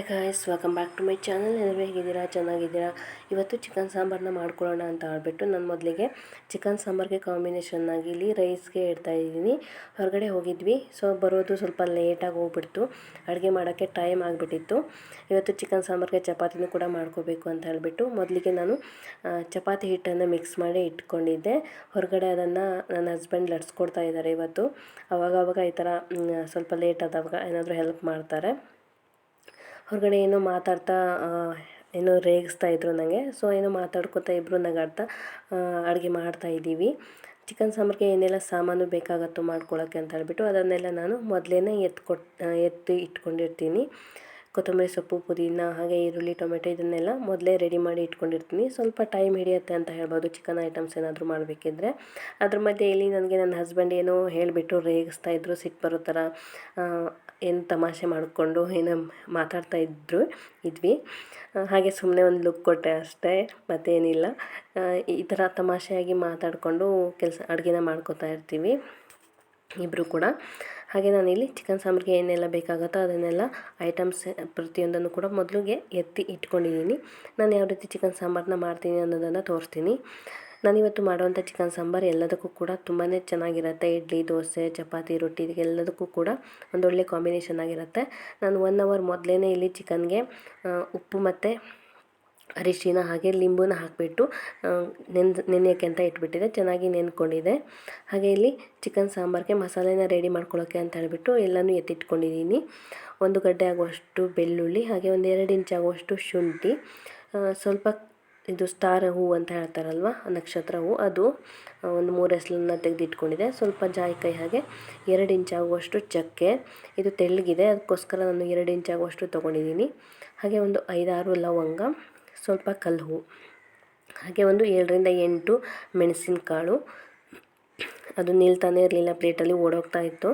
Hi guys welcome back to my channel ಎಲ್ಲರೂ ಹೇಗಿದ್ದೀರಾ? ಚೆನ್ನಾಗಿದ್ದೀರಾ? ಇವತ್ತು ಚಿಕನ್ ಸಾಂಬಾರನ್ನ ಮಾಡ್ಕೊಳ್ಳೋಣ ಅಂತ ಹೇಳ್ಬಿಟ್ಟು ನಾನು ಮೊದಲಿಗೆ ಚಿಕನ್ ಸಾಂಬಾರಿಗೆ ಕಾಂಬಿನೇಷನ್ ಆಗಿ ಇಲ್ಲಿ ರೈಸ್ಗೆ ಇಡ್ತಾ ಇದ್ದೀನಿ. ಹೊರಗಡೆ ಹೋಗಿದ್ವಿ ಸೊ ಬರೋದು ಸ್ವಲ್ಪ ಲೇಟಾಗಿ ಹೋಗ್ಬಿಡ್ತು. ಅಡುಗೆ ಮಾಡೋಕ್ಕೆ ಟೈಮ್ ಆಗಿಬಿಟ್ಟಿತ್ತು. ಇವತ್ತು ಚಿಕನ್ ಸಾಂಬಾರಿಗೆ ಚಪಾತಿನೂ ಕೂಡ ಮಾಡ್ಕೋಬೇಕು ಅಂತ ಹೇಳಿಬಿಟ್ಟು ಮೊದಲಿಗೆ ನಾನು ಚಪಾತಿ ಹಿಟ್ಟನ್ನು ಮಿಕ್ಸ್ ಮಾಡಿ ಇಟ್ಕೊಂಡಿದ್ದೆ. ಹೊರಗಡೆ ಅದನ್ನು ನನ್ನ ಹಸ್ಬೆಂಡ್ ಲಟ್ಸ್ಕೊಡ್ತಾ ಇದ್ದಾರೆ ಇವತ್ತು. ಅವಾಗವಾಗ ಅವಾಗ ಈ ಥರ ಸ್ವಲ್ಪ ಲೇಟ್ ಆದವಾಗ ಏನಾದರೂ ಹೆಲ್ಪ್ ಮಾಡ್ತಾರೆ. ಹೊರಗಡೆ ಏನೋ ಮಾತಾಡ್ತಾ ಏನೋ ರೇಗಿಸ್ತಾ ಇದ್ರು ನನಗೆ ಸೊ ಏನೋ ಮಾತಾಡ್ಕೊತಾ ಇಬ್ಬರು ನಗಾಡ್ತಾ ಅಡುಗೆ ಮಾಡ್ತಾ ಇದ್ದೀವಿ. ಚಿಕನ್ ಸಾಂಬಾರಿಗೆ ಏನೆಲ್ಲ ಸಾಮಾನು ಬೇಕಾಗತ್ತೋ ಮಾಡ್ಕೊಳ್ಳೋಕ್ಕೆ ಅಂತ ಹೇಳ್ಬಿಟ್ಟು ಅದನ್ನೆಲ್ಲ ನಾನು ಮೊದಲೇ ಎತ್ಕೊಟ್, ಎತ್ತಿ ಇಟ್ಕೊಂಡಿರ್ತೀನಿ. ಕೊತ್ತಂಬರಿ ಸೊಪ್ಪು, ಪುದೀನ, ಹಾಗೆ ಈರುಳ್ಳಿ, ಟೊಮೆಟೊ ಇದನ್ನೆಲ್ಲ ಮೊದಲೇ ರೆಡಿ ಮಾಡಿ ಇಟ್ಕೊಂಡಿರ್ತೀನಿ. ಸ್ವಲ್ಪ ಟೈಮ್ ಹಿಡಿಯುತ್ತೆ ಅಂತ ಹೇಳ್ಬೋದು. ಚಿಕನ್ ಐಟಮ್ಸ್ ಏನಾದರೂ ಮಾಡಬೇಕಿದ್ರೆ. ಅದ್ರ ಮಧ್ಯೆ ಇಲ್ಲಿ ನನಗೆ ನನ್ನ ಹಸ್ಬೆಂಡ್ ಏನೋ ಹೇಳಿಬಿಟ್ಟು ರೇಗಿಸ್ತಾ ಇದ್ದರು ಸಿಟ್ಟು ಬರೋ ಥರ ಏನು ತಮಾಷೆ ಮಾಡಿಕೊಂಡು ಏನೋ ಮಾತಾಡ್ತಾ ಇದ್ದರು ಇದ್ವಿ. ಹಾಗೆ ಸುಮ್ಮನೆ ಒಂದು ಲುಕ್ ಕೊಟ್ಟೆ ಅಷ್ಟೇ, ಮತ್ತೇನಿಲ್ಲ. ಈ ಥರ ತಮಾಷೆಯಾಗಿ ಮಾತಾಡಿಕೊಂಡು ಕೆಲಸ, ಅಡುಗೆನ ಮಾಡ್ಕೋತಾ ಇರ್ತೀವಿ ಇಬ್ಬರು ಕೂಡ. ಹಾಗೆ ನಾನಿಲ್ಲಿ ಚಿಕನ್ ಸಾಂಬಾರಿಗೆ ಏನೆಲ್ಲ ಬೇಕಾಗುತ್ತೋ ಅದನ್ನೆಲ್ಲ ಐಟಮ್ಸ್ ಪ್ರತಿಯೊಂದನ್ನು ಕೂಡ ಮೊದಲಿಗೆ ಎತ್ತಿ ಇಟ್ಕೊಂಡಿದ್ದೀನಿ. ನಾನು ಯಾವ ರೀತಿ ಚಿಕನ್ ಸಾಂಬಾರನ್ನ ಮಾಡ್ತೀನಿ ಅನ್ನೋದನ್ನು ತೋರಿಸ್ತೀನಿ. ನಾನಿವತ್ತು ಮಾಡುವಂಥ ಚಿಕನ್ ಸಾಂಬಾರು ಎಲ್ಲದಕ್ಕೂ ಕೂಡ ತುಂಬಾ ಚೆನ್ನಾಗಿರುತ್ತೆ. ಇಡ್ಲಿ, ದೋಸೆ, ಚಪಾತಿ, ರೊಟ್ಟಿ ಎಲ್ಲದಕ್ಕೂ ಕೂಡ ಒಂದೊಳ್ಳೆ ಕಾಂಬಿನೇಷನ್ ಆಗಿರುತ್ತೆ. ನಾನು ಒನ್ ಅವರ್ ಮೊದಲೇ ಇಲ್ಲಿ ಚಿಕನ್ಗೆ ಉಪ್ಪು ಮತ್ತು ಅರಿಶಿನ ಹಾಗೆ ಲಿಂಬುನ ಹಾಕಿಬಿಟ್ಟು ನೆನೆ ನೆನೆಯೋಕ್ಕೆ ಅಂತ ಇಟ್ಬಿಟ್ಟಿದೆ, ಚೆನ್ನಾಗಿ ನೆನ್ಕೊಂಡಿದೆ. ಹಾಗೆ ಇಲ್ಲಿ ಚಿಕನ್ ಸಾಂಬಾರಿಗೆ ಮಸಾಲೆನ ರೆಡಿ ಮಾಡ್ಕೊಳ್ಳೋಕ್ಕೆ ಅಂತ ಹೇಳಿಬಿಟ್ಟು ಎಲ್ಲನೂ ಎತ್ತಿಟ್ಕೊಂಡಿದ್ದೀನಿ. ಒಂದು ಗಡ್ಡೆ ಆಗುವಷ್ಟು ಬೆಳ್ಳುಳ್ಳಿ, ಹಾಗೆ ಒಂದು ಎರಡು ಇಂಚ್ ಆಗುವಷ್ಟು ಶುಂಠಿ ಸ್ವಲ್ಪ ಇದು ಸ್ಟಾರ್ ಹೂ ಅಂತ ಹೇಳ್ತಾರಲ್ವ, ನಕ್ಷತ್ರ ಹೂ, ಅದು ಒಂದು ಮೂರು ಹೆಸಲನ್ನು ತೆಗೆದಿಟ್ಕೊಂಡಿದೆ. ಸ್ವಲ್ಪ ಜಾಯಿಕಾಯಿ ಹಾಗೆ ಎರಡು ಇಂಚ್ ಆಗುವಷ್ಟು ಚಕ್ಕೆ, ಇದು ತೆಳ್ಳಗಿದೆ, ಅದಕ್ಕೋಸ್ಕರ ನಾನು ಎರಡು ಇಂಚ್ ಆಗುವಷ್ಟು ತೊಗೊಂಡಿದ್ದೀನಿ. ಹಾಗೆ ಒಂದು ಐದಾರು ಲವಂಗ ಸ್ವಲ್ಪ ಕಲ್ಲು. ಹಾಗೆ ಒಂದು ಏಳರಿಂದ ಎಂಟು ಮೆಣಸಿನಕಾಳು. ಅದು ನಿಲ್ತಾನೆ ಇರಲಿಲ್ಲ, ಪ್ಲೇಟಲ್ಲಿ ಓಡೋಗ್ತಾ ಇತ್ತು.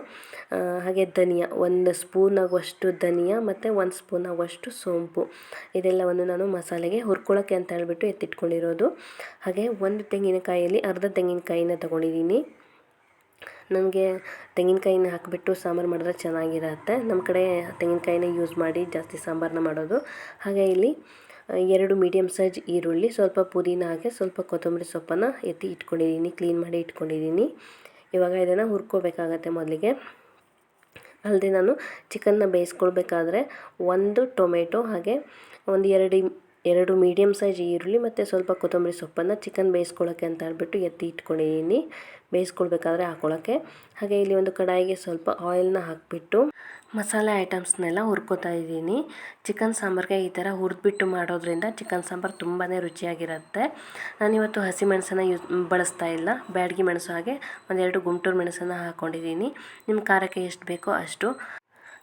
ಹಾಗೆ ಧನಿಯಾ, ಒಂದು ಸ್ಪೂನ್ ಆಗುವಷ್ಟು ಧನಿಯಾ ಮತ್ತು ಒಂದು ಸ್ಪೂನ್ ಆಗುವಷ್ಟು ಸೋಂಪು. ಇದೆಲ್ಲವನ್ನು ನಾನು ಮಸಾಲೆಗೆ ಹುರ್ಕೊಳ್ಳೋಕ್ಕೆ ಅಂತ ಹೇಳಿಬಿಟ್ಟು ಎತ್ತಿಟ್ಕೊಂಡಿರೋದು. ಹಾಗೆ ಒಂದು ತೆಂಗಿನಕಾಯಿಯಲ್ಲಿ ಅರ್ಧ ತೆಂಗಿನಕಾಯಿನ ತಗೊಂಡಿದ್ದೀನಿ. ನನಗೆ ತೆಂಗಿನಕಾಯಿನ ಹಾಕಿಬಿಟ್ಟು ಸಾಂಬಾರು ಮಾಡಿದ್ರೆ ಚೆನ್ನಾಗಿರುತ್ತೆ. ನಮ್ಮ ಕಡೆ ತೆಂಗಿನಕಾಯಿನ ಯೂಸ್ ಮಾಡಿ ಜಾಸ್ತಿ ಸಾಂಬಾರನ್ನ ಮಾಡೋದು. ಹಾಗೆ ಇಲ್ಲಿ ಎರಡು ಮೀಡಿಯಮ್ ಸೈಜ್ ಈರುಳ್ಳಿ, ಸ್ವಲ್ಪ ಪುದೀನ ಹಾಗೆ ಸ್ವಲ್ಪ ಕೊತ್ತಂಬರಿ ಸೊಪ್ಪನ್ನು ಎತ್ತಿ ಇಟ್ಕೊಂಡಿದ್ದೀನಿ, ಕ್ಲೀನ್ ಮಾಡಿ ಇಟ್ಕೊಂಡಿದ್ದೀನಿ. ಇವಾಗ ಇದನ್ನು ಹುರ್ಕೋಬೇಕಾಗತ್ತೆ ಮೊದಲಿಗೆ. ಅಲ್ಲದೆ ನಾನು ಚಿಕನ್ನ ಬೇಯಿಸ್ಕೊಳ್ಬೇಕಾದ್ರೆ ಒಂದು ಟೊಮೆಟೊ ಹಾಗೆ ಒಂದು ಎರಡು ಎರಡು ಮೀಡಿಯಮ್ ಸೈಜ್ ಈರುಳ್ಳಿ ಮತ್ತು ಸ್ವಲ್ಪ ಕೊತ್ತಂಬರಿ ಸೊಪ್ಪನ್ನು ಚಿಕನ್ ಬೇಯಿಸ್ಕೊಳ್ಳೋಕ್ಕೆ ಅಂತ ಹೇಳ್ಬಿಟ್ಟು ಎತ್ತಿ ಇಟ್ಕೊಂಡಿದ್ದೀನಿ ಬೇಯಿಸ್ಕೊಳ್ಬೇಕಾದ್ರೆ ಹಾಕೊಳ್ಳೋಕ್ಕೆ ಹಾಗೆ ಇಲ್ಲಿ ಒಂದು ಕಡಾಯಿಗೆ ಸ್ವಲ್ಪ ಆಯಿಲ್ನ ಹಾಕಿಬಿಟ್ಟು ಮಸಾಲೆ ಐಟಮ್ಸ್ನೆಲ್ಲ ಹುರ್ಕೋತಾ ಇದ್ದೀನಿ. ಚಿಕನ್ ಸಾಂಬಾರಿಗೆ ಈ ಥರ ಹುರಿದ್ಬಿಟ್ಟು ಮಾಡೋದ್ರಿಂದ ಚಿಕನ್ ಸಾಂಬಾರು ತುಂಬಾ ರುಚಿಯಾಗಿರುತ್ತೆ. ನಾನಿವತ್ತು ಹಸಿಮೆಣಸನ್ನು ಯೂಸ್ ಬಳಸ್ತಾ ಇಲ್ಲ. ಬ್ಯಾಡಗಿ ಮೆಣಸು ಹಾಗೆ ಒಂದೆರಡು ಗುಂಟೂರು ಮೆಣಸನ್ನು ಹಾಕ್ಕೊಂಡಿದ್ದೀನಿ ನಿಮ್ಮ ಖಾರಕ್ಕೆ ಎಷ್ಟು ಬೇಕೋ ಅಷ್ಟು.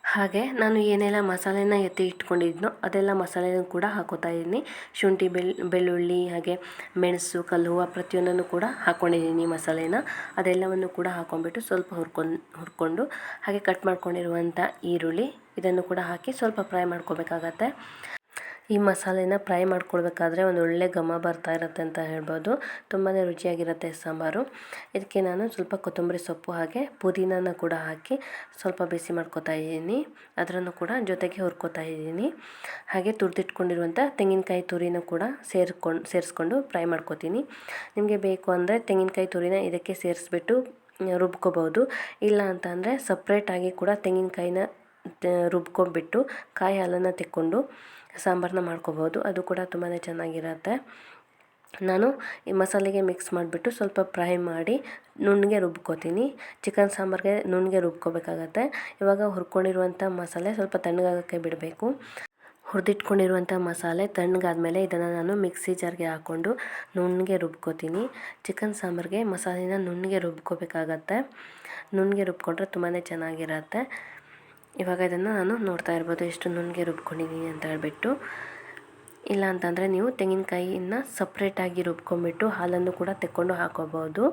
ಹಾಗೆ ನಾನು ಏನೆಲ್ಲ ಮಸಾಲೆನ ಎತ್ತಿ ಇಟ್ಕೊಂಡಿದ್ನೋ ಅದೆಲ್ಲ ಮಸಾಲೆನೂ ಕೂಡ ಹಾಕೋತಾ ಇದ್ದೀನಿ. ಶುಂಠಿ ಬೆಳ್ ಬೆಳ್ಳುಳ್ಳಿ, ಹಾಗೆ ಮೆಣಸು ಕಲ್ಲು ಹೂವು ಪ್ರತಿಯೊಂದನ್ನು ಕೂಡ ಹಾಕ್ಕೊಂಡಿದ್ದೀನಿ ಮಸಾಲೆನ. ಅದೆಲ್ಲವನ್ನು ಕೂಡ ಹಾಕ್ಕೊಂಡ್ಬಿಟ್ಟು ಸ್ವಲ್ಪ ಹುರ್ಕೊಂಡು ಹುರ್ಕೊಂಡು ಹಾಗೆ ಕಟ್ ಮಾಡ್ಕೊಂಡಿರುವಂಥ ಈರುಳ್ಳಿ ಇದನ್ನು ಕೂಡ ಹಾಕಿ ಸ್ವಲ್ಪ ಫ್ರೈ ಮಾಡ್ಕೋಬೇಕಾಗತ್ತೆ. ಈ ಮಸಾಲೆನ ಫ್ರೈ ಮಾಡ್ಕೊಳ್ಬೇಕಾದ್ರೆ ಒಂದು ಒಳ್ಳೆ ಘಮ ಬರ್ತಾ ಇರುತ್ತೆ ಅಂತ ಹೇಳ್ಬೋದು. ತುಂಬಾ ರುಚಿಯಾಗಿರುತ್ತೆ ಸಾಂಬಾರು. ಇದಕ್ಕೆ ನಾನು ಸ್ವಲ್ಪ ಕೊತ್ತಂಬರಿ ಸೊಪ್ಪು ಹಾಗೆ ಪುದೀನಾನ ಕೂಡ ಹಾಕಿ ಸ್ವಲ್ಪ ಬಿಸಿ ಮಾಡ್ಕೊತಾ ಇದ್ದೀನಿ. ಅದರನ್ನು ಕೂಡ ಜೊತೆಗೆ ಹುರ್ಕೋತಾ ಇದ್ದೀನಿ. ಹಾಗೆ ತುರಿದಿಟ್ಕೊಂಡಿರುವಂಥ ತೆಂಗಿನಕಾಯಿ ತುರಿನ ಕೂಡ ಸೇರ್ಕೊಂಡು, ಸೇರಿಸ್ಕೊಂಡು ಫ್ರೈ ಮಾಡ್ಕೊತೀನಿ. ನಿಮಗೆ ಬೇಕು ಅಂದರೆ ತೆಂಗಿನಕಾಯಿ ತುರಿನ ಇದಕ್ಕೆ ಸೇರಿಸ್ಬಿಟ್ಟು ರುಬ್ಕೋಬೋದು. ಇಲ್ಲ ಅಂತ ಅಂದರೆ ಸಪ್ರೇಟಾಗಿ ಕೂಡ ತೆಂಗಿನಕಾಯಿನ ರುಬ್ಕೊಂಡ್ಬಿಟ್ಟು ಕಾಯಿ ಹಾಲನ್ನು ತೆಕ್ಕೊಂಡು ಸಾಂಬಾರನ್ನ ಮಾಡ್ಕೋಬೋದು. ಅದು ಕೂಡ ತುಂಬಾ ಚೆನ್ನಾಗಿರುತ್ತೆ. ನಾನು ಈ ಮಸಾಲೆಗೆ ಮಿಕ್ಸ್ ಮಾಡಿಬಿಟ್ಟು ಸ್ವಲ್ಪ ಫ್ರೈ ಮಾಡಿ ನುಣ್ಣಗೆ ರುಬ್ಕೋತೀನಿ. ಚಿಕನ್ ಸಾಂಬಾರಿಗೆ ನುಣ್ಣಗೆ ರುಬ್ಕೋಬೇಕಾಗತ್ತೆ. ಇವಾಗ ಹುರ್ಕೊಂಡಿರುವಂಥ ಮಸಾಲೆ ಸ್ವಲ್ಪ ತಣ್ಣಗಾಗೋಕ್ಕೆ ಬಿಡಬೇಕು. ಹುರಿದಿಟ್ಕೊಂಡಿರುವಂಥ ಮಸಾಲೆ ತಣ್ಣಗಾದ್ಮೇಲೆ ಇದನ್ನು ನಾನು ಮಿಕ್ಸಿ ಜಾರ್ಗೆ ಹಾಕ್ಕೊಂಡು ನುಣ್ಣಗೆ ರುಬ್ಕೋತೀನಿ. ಚಿಕನ್ ಸಾಂಬಾರಿಗೆ ಮಸಾಲೆನ ನುಣ್ಣಗೆ ರುಬ್ಕೋಬೇಕಾಗತ್ತೆ. ನುಣ್ಣಗೆ ರುಬ್ಕೊಂಡ್ರೆ ತುಂಬಾ ಚೆನ್ನಾಗಿರುತ್ತೆ. ಇವಾಗ ಇದನ್ನು ನಾನು ನೋಡ್ತಾ ಇರ್ಬೋದು ಎಷ್ಟು ನುಣ್ಣಗೆ ರುಬ್ಕೊಂಡಿದ್ದೀನಿ ಅಂತ ಹೇಳ್ಬಿಟ್ಟು. ಇಲ್ಲ ಅಂತಂದರೆ ನೀವು ತೆಂಗಿನಕಾಯಿಯನ್ನು ಸಪ್ರೇಟಾಗಿ ರುಬ್ಕೊಂಬಿಟ್ಟು ಹಾಲನ್ನು ಕೂಡ ತೆಕ್ಕೊಂಡು ಹಾಕೋಬೋದು.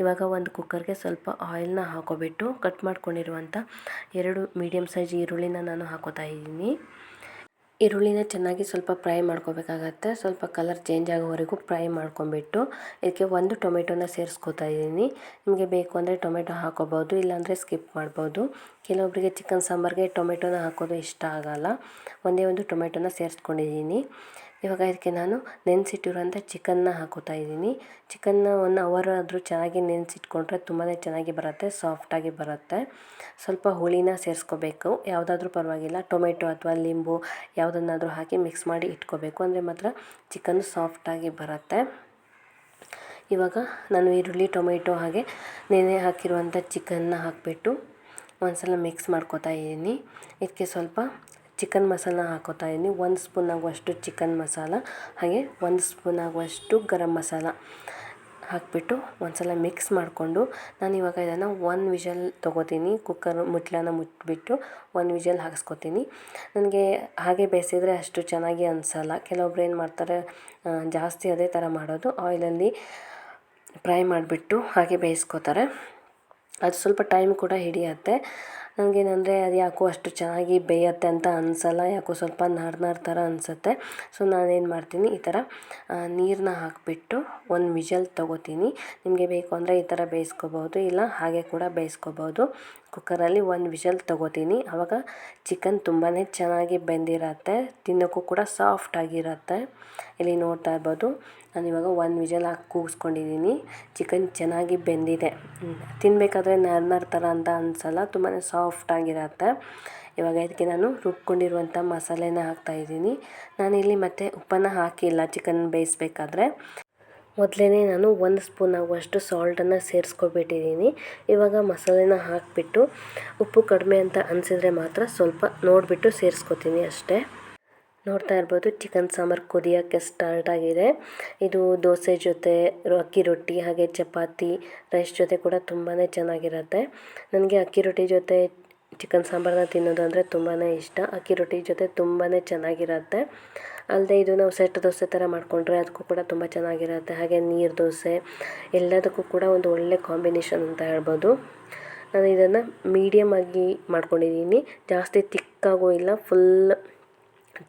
ಇವಾಗ ಒಂದು ಕುಕ್ಕರ್ಗೆ ಸ್ವಲ್ಪ ಆಯಿಲ್ನ ಹಾಕೋಬಿಟ್ಟು ಕಟ್ ಮಾಡ್ಕೊಂಡಿರುವಂಥ ಎರಡು ಮೀಡಿಯಮ್ ಸೈಜ್ ಈರುಳ್ಳಿನ ನಾನು ಹಾಕೋತಾ ಇದ್ದೀನಿ. ಈರುಳ್ಳಿನ ಚೆನ್ನಾಗಿ ಸ್ವಲ್ಪ ಫ್ರೈ ಮಾಡ್ಕೋಬೇಕಾಗತ್ತೆ. ಸ್ವಲ್ಪ ಕಲರ್ ಚೇಂಜ್ ಆಗೋವರೆಗೂ ಫ್ರೈ ಮಾಡ್ಕೊಂಬಿಟ್ಟು ಇದಕ್ಕೆ ಒಂದು ಟೊಮೆಟೊನ ಸೇರಿಸ್ಕೋತಾ ಇದ್ದೀನಿ. ನಿಮಗೆ ಬೇಕು ಅಂದರೆ ಟೊಮೆಟೊ ಹಾಕೋಬೋದು, ಇಲ್ಲಾಂದರೆ ಸ್ಕಿಪ್ ಮಾಡ್ಬೋದು. ಕೆಲವೊಬ್ಬರಿಗೆ ಚಿಕನ್ ಸಾಂಬಾರಿಗೆ ಟೊಮೆಟೊನ ಹಾಕೋದು ಇಷ್ಟ ಆಗೋಲ್ಲ. ಒಂದೇ ಒಂದು ಟೊಮೆಟೊನ ಸೇರಿಸ್ಕೊಂಡಿದ್ದೀನಿ. ಇವಾಗ ಇದಕ್ಕೆ ನಾನು ನೆನೆಸಿಟ್ಟಿರುವಂಥ ಚಿಕನ್ನ ಹಾಕೋತಾ ಇದ್ದೀನಿ. ಚಿಕನ್ನ ಒನ್ ಅವರ್ ಆದರೂ ಚೆನ್ನಾಗಿ ನೆನೆಸಿಟ್ಕೊಂಡ್ರೆ ತುಂಬಾ ಚೆನ್ನಾಗಿ ಬರುತ್ತೆ, ಸಾಫ್ಟಾಗಿ ಬರುತ್ತೆ. ಸ್ವಲ್ಪ ಹುಳಿನ ಸೇರಿಸ್ಕೋಬೇಕು. ಯಾವುದಾದ್ರೂ ಪರವಾಗಿಲ್ಲ, ಟೊಮೆಟೊ ಅಥವಾ ಲಿಂಬು ಯಾವುದನ್ನಾದರೂ ಹಾಕಿ ಮಿಕ್ಸ್ ಮಾಡಿ ಇಟ್ಕೋಬೇಕು. ಅಂದರೆ ಮಾತ್ರ ಚಿಕನ್ ಸಾಫ್ಟಾಗಿ ಬರುತ್ತೆ. ಇವಾಗ ನಾನು ಈರುಳ್ಳಿ, ಟೊಮೆಟೊ ಹಾಗೆ ನೆನೆ ಹಾಕಿರುವಂಥ ಚಿಕನ್ನ ಹಾಕಿಬಿಟ್ಟು ಒಂದು ಸಲ ಮಿಕ್ಸ್ ಮಾಡ್ಕೋತಾ ಇದ್ದೀನಿ. ಇದಕ್ಕೆ ಸ್ವಲ್ಪ ಚಿಕನ್ ಮಸಾಲ ಹಾಕೋತಾ ಇದ್ದೀನಿ ಒಂದು ಸ್ಪೂನ್ ಆಗುವಷ್ಟು ಚಿಕನ್ ಮಸಾಲ, ಹಾಗೆ ಒಂದು ಸ್ಪೂನ್ ಆಗುವಷ್ಟು ಗರಂ ಮಸಾಲ ಹಾಕಿಬಿಟ್ಟು ಒಂದು ಸಲ ಮಿಕ್ಸ್ ಮಾಡಿಕೊಂಡು ನಾನು ಇವಾಗ ಇದನ್ನು ಒನ್ ವಿಷಲ್ ತೊಗೋತೀನಿ. ಕುಕ್ಕರ್ ಮುಟ್ಲನ್ನ ಮುಟ್ಬಿಟ್ಟು ಒಂದು ವಿಷಲ್ ಹಾಕಿಸ್ಕೊತೀನಿ. ನನಗೆ ಹಾಗೆ ಬೇಯಿಸಿದರೆ ಅಷ್ಟು ಚೆನ್ನಾಗಿ ಅನಿಸಲ್ಲ. ಕೆಲವೊಬ್ರು ಏನು ಮಾಡ್ತಾರೆ ಜಾಸ್ತಿ ಅದೇ ಥರ ಮಾಡೋದು. ಆಯಿಲಲ್ಲಿ ಫ್ರೈ ಮಾಡಿಬಿಟ್ಟು ಹಾಗೆ ಬೇಯಿಸ್ಕೋತಾರೆ. ಅದು ಸ್ವಲ್ಪ ಟೈಮ್ ಕೂಡ ಹಿಡಿಯುತ್ತೆ. ನನಗೇನಂದರೆ ಅದು ಯಾಕೋ ಅಷ್ಟು ಚೆನ್ನಾಗಿ ಬೇಯತ್ತೆ ಅಂತ ಅನಿಸಲ್ಲ, ಯಾಕೋ ಸ್ವಲ್ಪ ನಾರ್ ನಾರು ಥರ ಅನಿಸುತ್ತೆ. ಸೊ ನಾನೇನು ಮಾಡ್ತೀನಿ, ಈ ಥರ ನೀರನ್ನ ಹಾಕಿಬಿಟ್ಟು ಒಂದು ವಿಷಲ್ ತಗೋತೀನಿ. ನಿಮಗೆ ಬೇಕು ಅಂದರೆ ಈ ಥರ ಬೇಯಿಸ್ಕೋಬೋದು, ಇಲ್ಲ ಹಾಗೆ ಕೂಡ ಬೇಯಿಸ್ಕೋಬೋದು. ಕುಕ್ಕರಲ್ಲಿ ಒಂದು ವಿಷಲ್ ತಗೋತೀನಿ. ಆವಾಗ ಚಿಕನ್ ತುಂಬಾ ಚೆನ್ನಾಗಿ ಬೆಂದಿರತ್ತೆ. ತಿನ್ನೋಕ್ಕೂ ಕೂಡ ಸಾಫ್ಟಾಗಿರುತ್ತೆ ಇಲ್ಲಿ ನೋಡ್ತಾ ಇರ್ಬೋದು. ನಾನಿವಾಗ ಒಂದು ವಿಷಲ್ ಹಾಕಿ ಕೂಗಿಸ್ಕೊಂಡಿದ್ದೀನಿ. ಚಿಕನ್ ಚೆನ್ನಾಗಿ ಬೆಂದಿದೆ. ತಿನ್ನಬೇಕಾದ್ರೆ ನರ್ ನರ್ ಥರ ಅಂತ ಅನಿಸಲ್ಲ ತುಂಬಾ ಸಾಫ್ಟಾಗಿರುತ್ತೆ ಇವಾಗ ಇದಕ್ಕೆ ನಾನು ರುಬ್ಕೊಂಡಿರುವಂಥ ಮಸಾಲೆನ ಹಾಕ್ತಾಯಿದ್ದೀನಿ ನಾನಿಲ್ಲಿ ಮತ್ತೆ ಉಪ್ಪನ್ನು ಹಾಕಿಲ್ಲ ಚಿಕನ್ ಬೇಯಿಸ್ಬೇಕಾದ್ರೆ. ಮೊದಲೇ ನಾನು ಒಂದು ಸ್ಪೂನ್ ಆಗುವಷ್ಟು ಸಾಲ್ಟನ್ನು ಸೇರಿಸ್ಕೊಬಿಟ್ಟಿದ್ದೀನಿ. ಇವಾಗ ಮಸಾಲೆನ ಹಾಕಿಬಿಟ್ಟು ಉಪ್ಪು ಕಡಿಮೆ ಅಂತ ಅನಿಸಿದ್ರೆ ಮಾತ್ರ ಸ್ವಲ್ಪ ನೋಡಿಬಿಟ್ಟು ಸೇರಿಸ್ಕೊತೀನಿ ಅಷ್ಟೇ. ನೋಡ್ತಾ ಇರ್ಬೋದು ಚಿಕನ್ ಸಾಂಬಾರು ಕುದಿಯೋಕ್ಕೆ ಸ್ಟಾರ್ಟ್ ಆಗಿದೆ. ಇದು ದೋಸೆ ಜೊತೆ, ಅಕ್ಕಿ ರೊಟ್ಟಿ, ಹಾಗೆ ಚಪಾತಿ ರೈಸ್ ಜೊತೆ ಕೂಡ ತುಂಬಾ ಚೆನ್ನಾಗಿರುತ್ತೆ. ನನಗೆ ಅಕ್ಕಿ ರೊಟ್ಟಿ ಜೊತೆ ಚಿಕನ್ ಸಾಂಬಾರನ್ನ ತಿನ್ನೋದು ಅಂದರೆ ತುಂಬಾ ಇಷ್ಟ. ಅಕ್ಕಿ ರೊಟ್ಟಿ ಜೊತೆ ತುಂಬಾ ಚೆನ್ನಾಗಿರುತ್ತೆ. ಅಲ್ಲದೆ ಇದು ನಾವು ಸೆಟ್ ದೋಸೆ ಥರ ಮಾಡಿಕೊಂಡ್ರೆ ಅದಕ್ಕೂ ಕೂಡ ತುಂಬ ಚೆನ್ನಾಗಿರುತ್ತೆ. ಹಾಗೆ ನೀರು ದೋಸೆ, ಎಲ್ಲದಕ್ಕೂ ಕೂಡ ಒಂದು ಒಳ್ಳೆ ಕಾಂಬಿನೇಷನ್ ಅಂತ ಹೇಳ್ಬೋದು. ನಾನು ಇದನ್ನು ಮೀಡಿಯಮ್ ಆಗಿ ಮಾಡ್ಕೊಂಡಿದ್ದೀನಿ. ಜಾಸ್ತಿ ತಿಕ್ಕಾಗೂ ಇಲ್ಲ, ಫುಲ್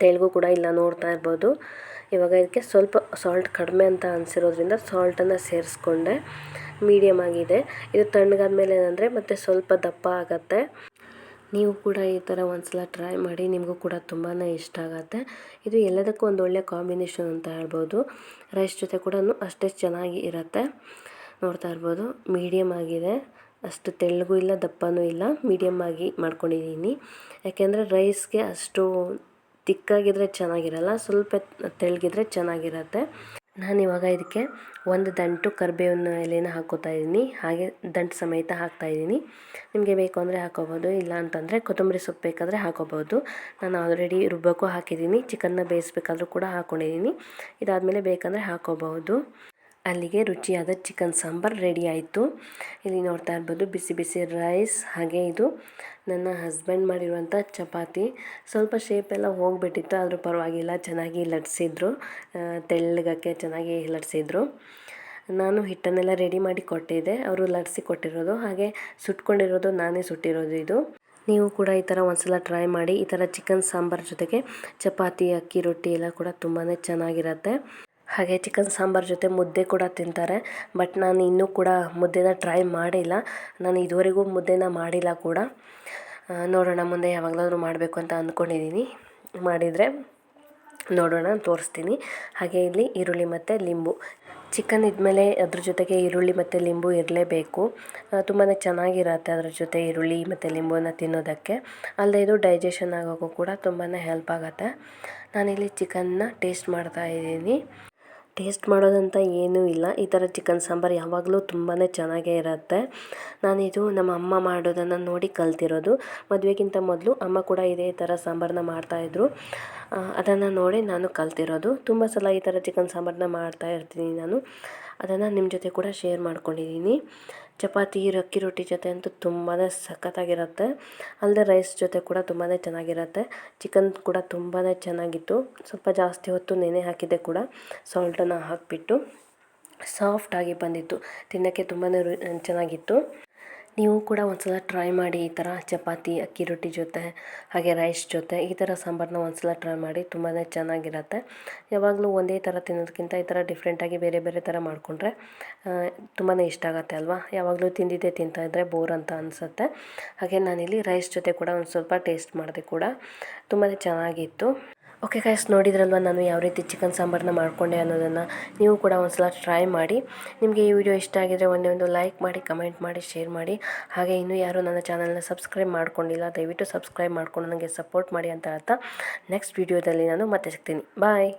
ತೆಳಗು ಕೂಡ ಇಲ್ಲ ನೋಡ್ತಾ ಇರ್ಬೋದು. ಇವಾಗ ಇದಕ್ಕೆ ಸ್ವಲ್ಪ ಸಾಲ್ಟ್ ಕಡಿಮೆ ಅಂತ ಅನಿಸಿರೋದ್ರಿಂದ ಸಾಲ್ಟನ್ನು ಸೇರಿಸ್ಕೊಂಡೆ. ಮೀಡಿಯಮ್ ಆಗಿದೆ. ಇದು ತಣ್ಣಗಾದ ಮೇಲೆ ಏನಂದರೆ ಮತ್ತು ಸ್ವಲ್ಪ ದಪ್ಪ ಆಗುತ್ತೆ. ನೀವು ಕೂಡ ಈ ಥರ ಒಂದು ಸಲ ಟ್ರೈ ಮಾಡಿ ನಿಮಗೂ ಕೂಡ ತುಂಬಾ ಇಷ್ಟ ಆಗುತ್ತೆ. ಇದು ಎಲ್ಲದಕ್ಕೂ ಒಂದು ಒಳ್ಳೆಯ ಕಾಂಬಿನೇಷನ್ ಅಂತ ಹೇಳ್ಬೋದು. ರೈಸ್ ಜೊತೆ ಕೂಡ ಅಷ್ಟೇ ಚೆನ್ನಾಗಿ ಇರುತ್ತೆ. ನೋಡ್ತಾ ಇರ್ಬೋದು ಮೀಡಿಯಮ್ ಆಗಿದೆ. ಅಷ್ಟು ತೆಳ್ಳಗೂ ಇಲ್ಲ, ದಪ್ಪನೂ ಇಲ್ಲ. ಮೀಡಿಯಮ್ ಆಗಿ ಮಾಡ್ಕೊಂಡಿದ್ದೀನಿ. ಯಾಕೆಂದರೆ ರೈಸ್ಗೆ ಅಷ್ಟು ತಿಕ್ಕಾಗಿದ್ದರೆ ಚೆನ್ನಾಗಿರಲ್ಲ, ಸ್ವಲ್ಪ ತೆಳ್ಳಗಿದ್ರೆ ಚೆನ್ನಾಗಿರತ್ತೆ. ನಾನಿವಾಗ ಇದಕ್ಕೆ ಒಂದು ದಂಟು ಕರಿಬೇವಿನ ಎಲೆನ ಹಾಕೋತಾ ಇದ್ದೀನಿ. ಹಾಗೆ ದಂಟು ಸಮೇತ ಹಾಕ್ತಾ ಇದ್ದೀನಿ. ನಿಮಗೆ ಬೇಕು ಅಂದರೆ ಹಾಕೋಬೋದು ಇಲ್ಲ ಅಂತಂದರೆ ಕೊತ್ತಂಬರಿ ಸೊಪ್ಪು ಬೇಕಾದರೆ ಹಾಕೋಬೋದು ನಾನು ಆಲ್ರೆಡಿ ರುಬ್ಬಕ್ಕೂ ಹಾಕಿದ್ದೀನಿ. ಚಿಕನ್ನ ಬೇಯಿಸ್ಬೇಕಾದ್ರೂ ಕೂಡ ಹಾಕ್ಕೊಂಡಿದ್ದೀನಿ. ಇದಾದಮೇಲೆ ಬೇಕಂದರೆ ಹಾಕೋಬಹುದು ಅಲ್ಲಿಗೆ ರುಚಿಯಾದ ಚಿಕನ್ ಸಾಂಬಾರು ರೆಡಿ ಆಯಿತು. ಇಲ್ಲಿ ನೋಡ್ತಾ ಇರ್ಬೋದು ಬಿಸಿ ಬಿಸಿ ರೈಸ್ ಹಾಗೆ ಇದು ನನ್ನ ಹಸ್ಬೆಂಡ್ ಮಾಡಿರುವಂಥ ಚಪಾತಿ. ಸ್ವಲ್ಪ ಶೇಪೆಲ್ಲ ಹೋಗಿಬಿಟ್ಟಿತ್ತು, ಆದರೂ ಪರವಾಗಿಲ್ಲ, ಚೆನ್ನಾಗಿ ಲಟ್ಸಿದ್ರು. ತೆಳ್ಳಗಕ್ಕೆ ಚೆನ್ನಾಗಿ ಲಟ್ಸಿದ್ರು. ನಾನು ಹಿಟ್ಟನ್ನೆಲ್ಲ ರೆಡಿ ಮಾಡಿ ಕೊಟ್ಟಿದ್ದೆ. ಅವರು ಲಟ್ಸಿ ಕೊಟ್ಟಿರೋದು, ಹಾಗೆ ಸುಟ್ಕೊಂಡಿರೋದು ನಾನೇ ಸುಟ್ಟಿರೋದು ಇದು. ನೀವು ಕೂಡ ಈ ಥರ ಒಂದ್ಸಲ ಟ್ರೈ ಮಾಡಿ, ಈ ಥರ ಚಿಕನ್ ಸಾಂಬಾರ್ ಜೊತೆಗೆ ಚಪಾತಿ, ಅಕ್ಕಿ, ರೊಟ್ಟಿ ಎಲ್ಲ ಕೂಡ ತುಂಬಾ ಚೆನ್ನಾಗಿರುತ್ತೆ. ಹಾಗೆ ಚಿಕನ್ ಸಾಂಬಾರ್ ಜೊತೆ ಮುದ್ದೆ ಕೂಡ ತಿಂತಾರೆ. ಬಟ್ ನಾನು ಇನ್ನೂ ಕೂಡ ಮುದ್ದೆನ ಟ್ರೈ ಮಾಡಿಲ್ಲ. ನಾನು ಇದುವರೆಗೂ ಮುದ್ದೆನ ಮಾಡಿಲ್ಲ ಕೂಡ. ನೋಡೋಣ ಮುಂದೆ ಯಾವಾಗಲಾದರೂ ಮಾಡಬೇಕು ಅಂತ ಅಂದ್ಕೊಂಡಿದ್ದೀನಿ ಮಾಡಿದರೆ ನೋಡೋಣ, ತೋರಿಸ್ತೀನಿ. ಹಾಗೆ ಇಲ್ಲಿ ಈರುಳ್ಳಿ ಮತ್ತು ಲಿಂಬು. ಚಿಕನ್ ಇದ್ಮೇಲೆ ಅದ್ರ ಜೊತೆಗೆ ಈರುಳ್ಳಿ ಮತ್ತು ಲಿಂಬು ಇರಲೇಬೇಕು. ತುಂಬಾ ಚೆನ್ನಾಗಿರತ್ತೆ ಅದ್ರ ಜೊತೆ ಈರುಳ್ಳಿ ಮತ್ತು ಲಿಂಬುನ ತಿನ್ನೋದಕ್ಕೆ. ಅಲ್ಲದೆ ಇದು ಡೈಜೆಷನ್ ಆಗೋಕ್ಕೂ ಕೂಡ ತುಂಬಾ ಹೆಲ್ಪ್ ಆಗುತ್ತೆ. ನಾನಿಲ್ಲಿ ಚಿಕನ್ನ ಟೇಸ್ಟ್ ಮಾಡ್ತಾ ಇದ್ದೀನಿ. ಟೇಸ್ಟ್ ಮಾಡೋದಂತ ಏನೂ ಇಲ್ಲ. ಈ ಥರ ಚಿಕನ್ ಸಾಂಬಾರು ಯಾವಾಗಲೂ ತುಂಬಾ ಚೆನ್ನಾಗೇ ಇರುತ್ತೆ. ನಾನಿದು ನಮ್ಮ ಅಮ್ಮ ಮಾಡೋದನ್ನು ನೋಡಿ ಕಲ್ತಿರೋದು. ಮದುವೆಗಿಂತ ಮೊದಲು ಅಮ್ಮ ಕೂಡ ಇದೇ ಥರ ಸಾಂಬಾರನ್ನ ಮಾಡ್ತಾಯಿದ್ರು ಅದನ್ನು ನೋಡಿ ನಾನು ಕಲ್ತಿರೋದು. ತುಂಬ ಸಲ ಈ ಥರ ಚಿಕನ್ ಸಾಂಬಾರನ್ನ ಮಾಡ್ತಾ ಇರ್ತೀನಿ ನಾನು. ಅದನ್ನು ನಿಮ್ಮ ಜೊತೆ ಕೂಡ ಶೇರ್ ಮಾಡ್ಕೊಂಡಿದ್ದೀನಿ ಚಪಾತಿ ಅಕ್ಕಿ ರೊಟ್ಟಿ ಜೊತೆ ಅಂತೂ ತುಂಬಾ ಸಖತ್ತಾಗಿರುತ್ತೆ. ಅಲ್ಲದೆ ರೈಸ್ ಜೊತೆ ಕೂಡ ತುಂಬಾ ಚೆನ್ನಾಗಿರುತ್ತೆ. ಚಿಕನ್ ಕೂಡ ತುಂಬಾ ಚೆನ್ನಾಗಿತ್ತು. ಸ್ವಲ್ಪ ಜಾಸ್ತಿ ಹೊತ್ತು ನೆನೆ ಹಾಕಿದ್ದೆ ಕೂಡ. ಸಾಲ್ಟನ್ನು ಹಾಕಿಬಿಟ್ಟು ಸಾಫ್ಟಾಗಿ ಬಂದಿತ್ತು. ತಿನ್ನೋಕ್ಕೆ ತುಂಬಾ ರು, ಚೆನ್ನಾಗಿತ್ತು. ನೀವು ಕೂಡ ಒಂದ್ಸಲ ಟ್ರೈ ಮಾಡಿ ಈ ಥರ ಚಪಾತಿ, ಅಕ್ಕಿ ರೊಟ್ಟಿ ಜೊತೆ, ಹಾಗೆ ರೈಸ್ ಜೊತೆ ಈ ಥರ ಸಾಂಬಾರನ್ನ ಒಂದ್ಸಲ ಟ್ರೈ ಮಾಡಿ ತುಂಬಾ ಚೆನ್ನಾಗಿರುತ್ತೆ. ಯಾವಾಗಲೂ ಒಂದೇ ಥರ ತಿನ್ನೋದಕ್ಕಿಂತ ಈ ಥರ ಡಿಫ್ರೆಂಟಾಗಿ ಬೇರೆ ಬೇರೆ ಥರ ಮಾಡಿಕೊಂಡ್ರೆ ತುಂಬಾ ಇಷ್ಟ ಆಗುತ್ತೆ ಅಲ್ವಾ? ಯಾವಾಗಲೂ ತಿಂದಿದ್ದೇ ತಿಂತಾ ಇದ್ದರೆ ಬೋರ್ ಅಂತ ಅನಿಸುತ್ತೆ. ಹಾಗೆ ನಾನಿಲ್ಲಿ ರೈಸ್ ಜೊತೆ ಕೂಡ ಒಂದು ಸ್ವಲ್ಪ ಟೇಸ್ಟ್ ಮಾಡಿದೆ ಕೂಡ ತುಂಬಾ ಚೆನ್ನಾಗಿತ್ತು. ಓಕೆ ಗೈಸ್ ನೋಡಿದ್ರಲ್ವ ನಾನು ಯಾವ ರೀತಿ ಚಿಕನ್ ಸಾಂಬಾರನ್ನ ಮಾಡಿಕೊಂಡೆ ಅನ್ನೋದನ್ನು? ನೀವು ಕೂಡ ಒಂದ್ಸಲ ಟ್ರೈ ಮಾಡಿ. ನಿಮಗೆ ಈ ವಿಡಿಯೋ ಇಷ್ಟ ಆಗಿದ್ರೆ ಒಂದೇ ಒಂದು ಲೈಕ್ ಮಾಡಿ ಕಮೆಂಟ್ ಮಾಡಿ ಶೇರ್ ಮಾಡಿ. ಹಾಗೆ ಇನ್ನೂ ಯಾರೂ ನನ್ನ ಚಾನಲ್ನ ಸಬ್ಸ್ಕ್ರೈಬ್ ಮಾಡ್ಕೊಂಡಿಲ್ಲ, ದಯವಿಟ್ಟು ಸಬ್ಸ್ಕ್ರೈಬ್ ಮಾಡ್ಕೊಂಡು ನನಗೆ ಸಪೋರ್ಟ್ ಮಾಡಿ ಅಂತ ಹೇಳ್ತಾ ನೆಕ್ಸ್ಟ್ ವಿಡಿಯೋದಲ್ಲಿ ನಾನು ಮತ್ತೆ ಸಿಗ್ತೀನಿ. ಬಾಯ್